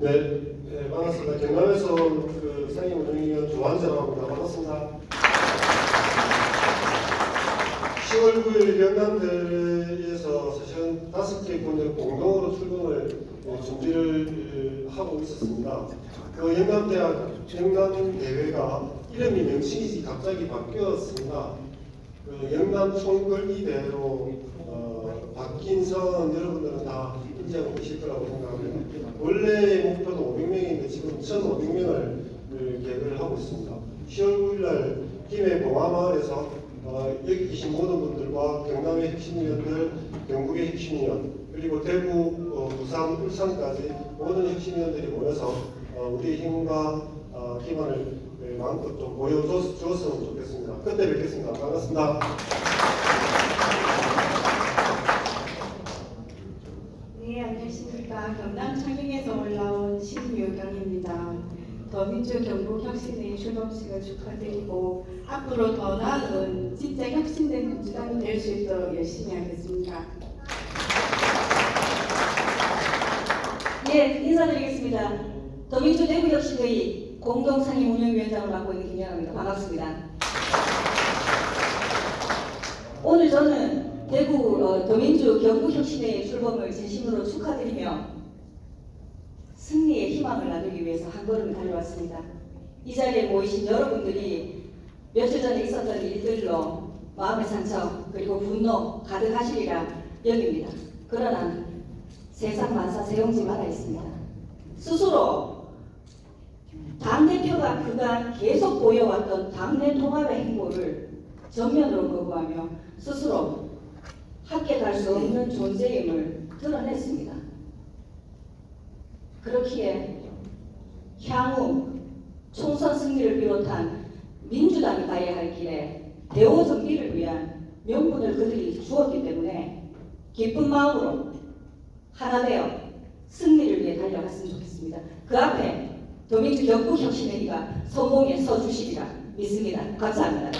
네, 네, 반갑습니다. 경남에서 그 상임 운영위원 조한재라고 합니다. 반갑습니다. 10월 9일 경남대에서 사실은 다섯 개 군데 공동으로 출근을 어, 준비를 어, 하고 있었습니다. 그 영남대학 경남대회가 이름이 명칭이 갑자기 바뀌었습니다. 그 영남 총궐 이대로 어, 바뀐 상황은 여러분들은 다 인지하고 계실 거라고 생각합니다. 원래 목표는 500명인데 지금 1,500명을 계획을 하고 있습니다. 10월 9일 날 김해 봉화마을에서 어, 여기 계신 모든 분들과 경남의 핵심위원들, 경북의 핵심위원, 그리고 대구, 어, 부산, 울산까지 모든 핵심위원들이 모여서 어, 우리의 힘과 어, 기반을 네, 마음껏 좀 보여주었으면 좋겠습니다. 그때 뵙겠습니다. 반갑습니다. 네, 안녕하십니까. 경남 창녕에서 올라온 신유경입니다. 더 민주 경북혁신의 출범식을 축하드리고 앞으로 더 나은 진짜 혁신된 민주당이 될 수 있도록 열심히 하겠습니다. 예, 인사드리겠습니다. 더민주 대구혁신의 공동상임 운영위원장을 맡고 있는 김영합니다. 반갑습니다. 오늘 저는 대구 어, 더민주 경북혁신의 출범을 진심으로 축하드리며 승리의 희망을 나누기 위해서 한 걸음 달려왔습니다. 이 자리에 모이신 여러분들이 며칠 전에 있었던 일들로 마음의 상처 그리고 분노 가득하시리라 여깁니다. 그러나 세상 만사 세용지마다 있습니다. 스스로 당대표가 그간 계속 보여왔던 당내 통합의 행보를 전면으로 거부하며 스스로 함께 갈 수 없는 존재임을 드러냈습니다. 그렇기에 향후 총선 승리를 비롯한 민주당이 가야 할 길에 대호 정비를 위한 명분을 그들이 주었기 때문에 기쁜 마음으로 하나 되어 승리를 위해 달려갔으면 좋겠습니다. 그 앞에 더민주 경북 혁신회의가 성공에 서주시리라 믿습니다. 감사합니다.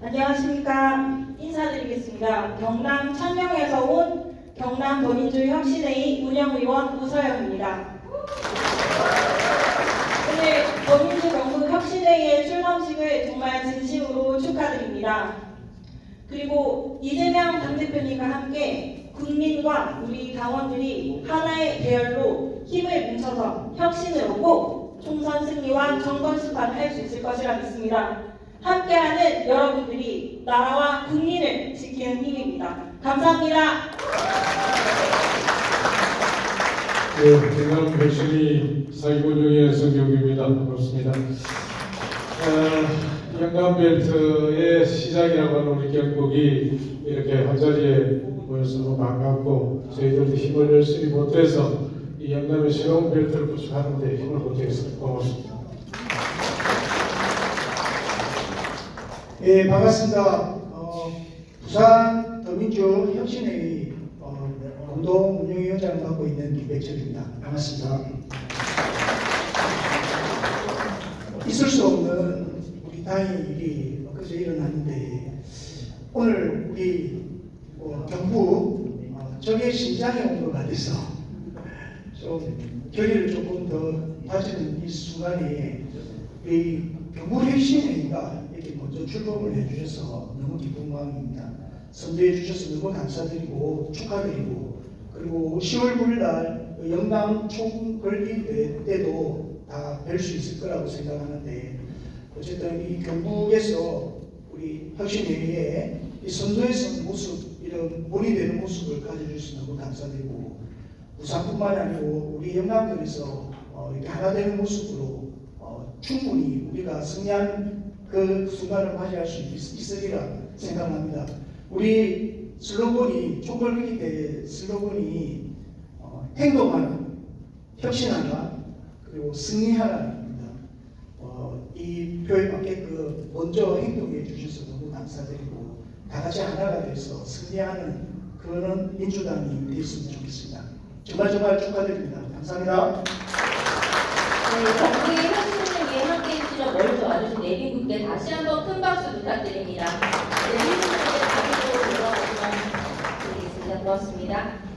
안녕하십니까. 인사드리겠습니다. 경남 천명에서 온 경남 더민주 혁신회의 운영위원 우서영입니다. 오늘 더민주 경북 혁신회의의 출범식을 정말 진심으로 축하드립니다. 그리고 이재명 당대표님과 함께 국민과 우리 당원들이 하나의 계열로 힘을 뭉쳐서 혁신을 얻고 총선 승리와 정권 수반을 할 수 있을 것이라 믿습니다. 함께하는 여러분들이 나라와 국민을 지키는 힘입니다. 감사합니다. 네, 경남 백신이 사기본영의 성경입니다. 반갑습니다. 어, 영남벨트의 시작이라고 하는 우리 경북이 이렇게 한 자리에 모여서 반갑고 저희들도 힘을 열심히 못해서 이 영남의 새로운 벨트를 구축하는 데 힘을 보태겠습니다. 고맙습니다. 예, 반갑습니다. 어, 부산 더민주 혁신회의 어, 공동 운영위원장을 맡고 있는 김백철입니다. 반갑습니다. 있을 수 없는 우리 당의 일이 엊그제 일어났는데 오늘 우리 어, 경북 어, 적의 심장에 온 것 같아서 좀 결의를 조금 더 다지는 이 순간에 이 경북 혁신회의가 이렇게 먼저 출범을 해주셔서 너무 기쁜 마음입니다. 선도해 주셔서 너무 감사드리고 축하드리고 그리고 10월 9일 날 영남 총궐기 때도 다 뵐 수 있을 거라고 생각하는데 어쨌든 이 경북에서 우리 혁신회의에 이 선도에서 모습 이런 본이 되는 모습을 가져주셔서 너무 감사드리고 부산뿐만 아니고 우리 영남권에서 어, 이렇게 하나 되는 모습으로 어, 충분히 우리가 승리한 그 순간을 맞이할 수 있, 있으리라 생각합니다. 우리 슬로건이 총궐기 때 슬로건이 어, 행동하는 혁신하라 그리고 승리하라입니다. 어, 이 표에 맞게끔 먼저 행동해 주셔서 너무 감사드리고 다 같이 하나가 돼서 승리하는 그런 민주당이 됐으면 좋겠습니다. 정말 정말 축하드립니다. 감사합니다. 네, 경북의 혁신을 위해 함께 해주시는 내빈분께 다시 한번 큰 박수 부탁드립니다. 네. 고맙습니다.